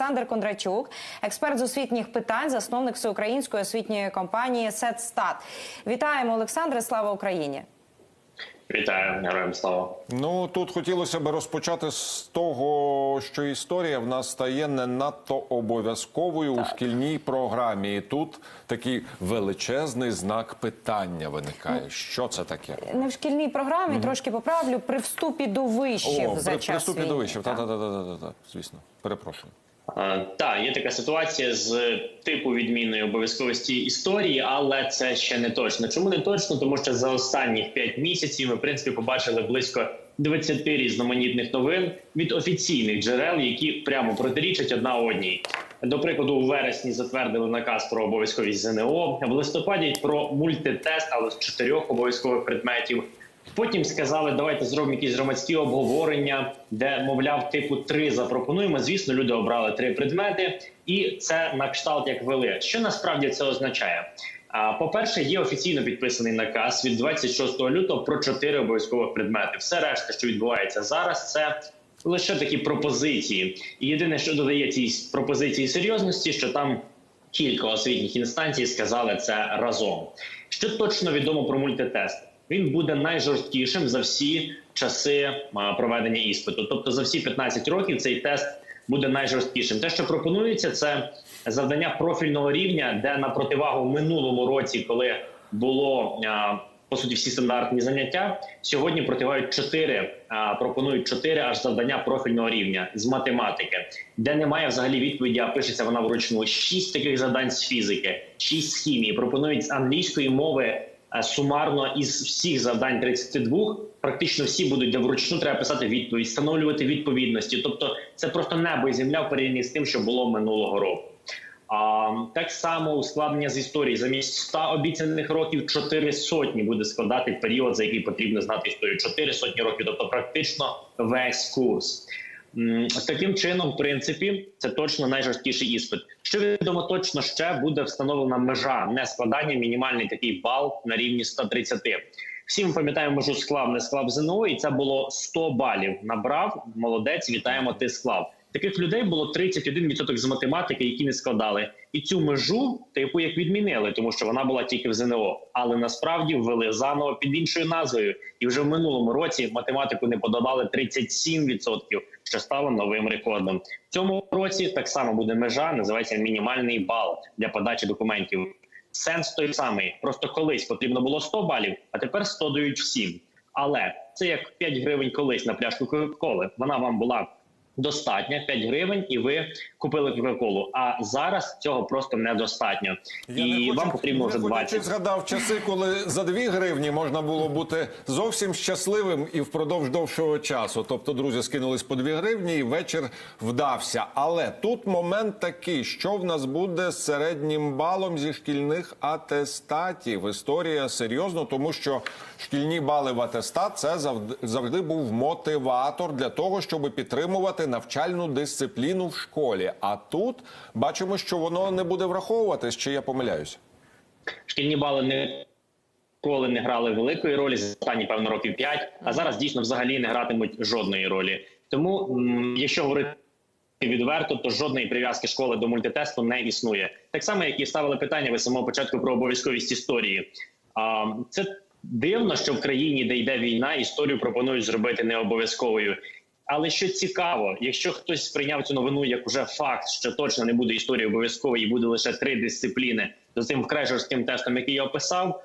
Олександр Кондрачук, експерт з освітніх питань, засновник всеукраїнської освітньої компанії «Сетстат». Вітаємо, Олександре! Слава Україні! Вітаю, героям слава. Ну тут хотілося б розпочати з того, що історія в нас стає не надто обов'язковою у шкільній програмі. І тут такий величезний знак питання виникає. Що це таке? Не в шкільній програмі, трошки поправлю, при вступі до вишів О, за при час приступі війни. до та, та, та, та, та, звісно. Перепрошую. Так, є така ситуація з типу відмінної обов'язковості історії, але це ще не точно. Чому не точно? Тому що за останні 5 місяців ми в принципі побачили близько 20 різноманітних новин від офіційних джерел, які прямо протирічать одна одній. До прикладу, у вересні затвердили наказ про обов'язковість ЗНО, в листопаді про мультитест, але з чотирьох обов'язкових предметів. Потім сказали, давайте зробимо якісь громадські обговорення, де мовляв, типу три запропонуємо. Звісно, люди обрали три предмети, і це на кшталт як вели. Що насправді це означає? По-перше, є офіційно підписаний наказ від 26 лютого про чотири обов'язкових предмети. Все решта, що відбувається зараз, це лише такі пропозиції. І єдине, що додає цій пропозиції серйозності, що там кілька освітніх інстанцій сказали це разом. Що точно відомо про мультитест? Він буде найжорсткішим за всі часи проведення іспиту. Тобто за всі 15 років цей тест буде найжорсткішим. Те, що пропонується, це завдання профільного рівня, де на противагу минулому році, коли було по суті всі стандартні заняття, сьогодні противають чотири, пропонують чотири аж завдання профільного рівня з математики, де немає взагалі відповіді, а пишеться вона вручну. Шість таких завдань з фізики, шість з хімії. Пропонують з англійської мови е, сумарно із всіх завдань 32, практично всі будуть, де вручну треба писати відповідь, встановлювати відповідності. Тобто це просто небо і земля в порівнянні з тим, що було минулого року. А так само ускладнення з історії замість 100 обіцяних років 4 сотні буде складати період, за який потрібно знати історію. 4 сотні років, тобто практично весь курс. Таким чином, в принципі, це точно найжорсткіший іспит. Що відомо точно ще буде встановлена межа не складання мінімальний такий бал на рівні 130. Всі ми пам'ятаємо межу склав, не склав ЗНО, і це було 100 балів. Набрав, молодець, вітаємо, ти склав. Таких людей було 31% з математики, які не складали, і цю межу, типу, як відмінили, тому що вона була тільки в ЗНО, але насправді ввели заново під іншою назвою. І вже в минулому році математику не подавали 37%, що стало новим рекордом. В цьому році так само буде межа, називається мінімальний бал для подачі документів. Сенс той самий. Просто колись потрібно було 100 балів, а тепер 100 дають всім. Але це як 5 гривень колись на пляшку Кока-Коли. Вона вам була достатня 5 гривень, і ви купили Кока-Колу. А зараз цього просто недостатньо. і вам потрібно вже не 20. згадав часи, коли за 2 гривні можна було бути зовсім щасливим і впродовж довшого часу. Тобто, друзі скинулись по 2 гривні, і вечір вдався. Але тут момент такий, що в нас буде з середнім балом зі шкільних атестатів. Історія серйозно, тому що шкільні бали в атестат це завжди був мотиватор для того, щоб підтримувати навчальну дисципліну в школі. А тут бачимо, що воно не буде враховуватись, чи я помиляюся. Шкільні бали не ніколи не грали великої ролі за останні певно років 5, а зараз дійсно взагалі не гратимуть жодної ролі. Тому, якщо говорити відверто, то жодної прив'язки школи до мультитесту не існує. Так само, як і ставили питання ви самого початку про обов'язковість історії. А це дивно, що в країні, де йде війна, історію пропонують зробити не обов'язковою. Але що цікаво, якщо хтось сприйняв цю новину як уже факт, що точно не буде історії обов'язкової і буде лише три дисципліни з цим вкрай тестом, який я описав,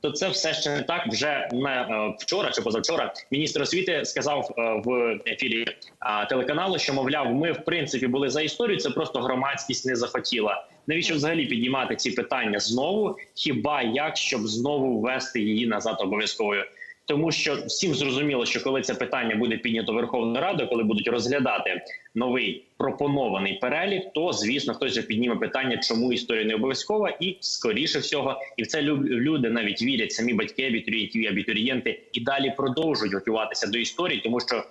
то це все ще не так. Вже не вчора чи позавчора міністр освіти сказав е, в ефірі е, телеканалу, що мовляв, ми в принципі були за історію. Це просто громадськість не захотіла. Навіщо взагалі піднімати ці питання знову? Хіба як щоб знову ввести її назад обов'язковою? Тому що всім зрозуміло, що коли це питання буде піднято Верховною Радою, коли будуть розглядати новий пропонований перелік, то звісно хтось підніме питання, чому історія не обов'язкова, і скоріше всього, і в це лю- люди навіть вірять, самі батьки абітурієнтів і абітурієнти, і далі продовжують готуватися до історії, тому що.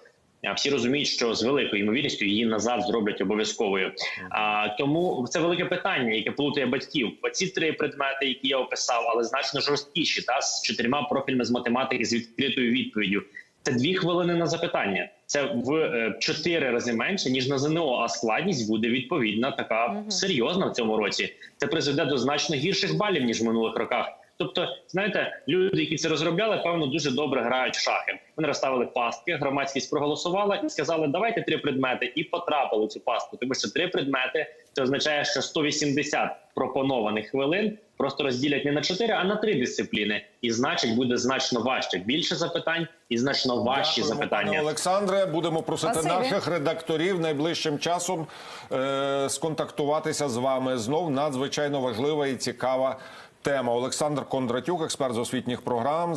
А, Всі розуміють, що з великою ймовірністю її назад зроблять обов'язковою. А тому це велике питання, яке плутає батьків. Оці три предмети, які я описав, але значно жорсткіші, та з чотирма профілями з математики з відкритою відповіддю. Це дві хвилини на запитання. Це в е, чотири рази менше ніж на ЗНО. А складність буде відповідна, така серйозна в цьому році. Це призведе до значно гірших балів ніж в минулих роках. Тобто, знаєте, люди, які це розробляли, певно, дуже добре грають в шахи. Вони розставили пастки, громадськість проголосувала і сказали, давайте три предмети, і потрапили в цю пастку. Тому що три предмети це означає, що 180 пропонованих хвилин просто розділять не на чотири, а на три дисципліни. І значить буде значно важче. Більше запитань і значно важчі Дякуємо, запитання. Пане Олександре, будемо просити Спасибі. наших редакторів найближчим часом е, сконтактуватися з вами. Знов надзвичайно важлива і цікава тема. Олександр Кондратюк, експерт з освітніх програм.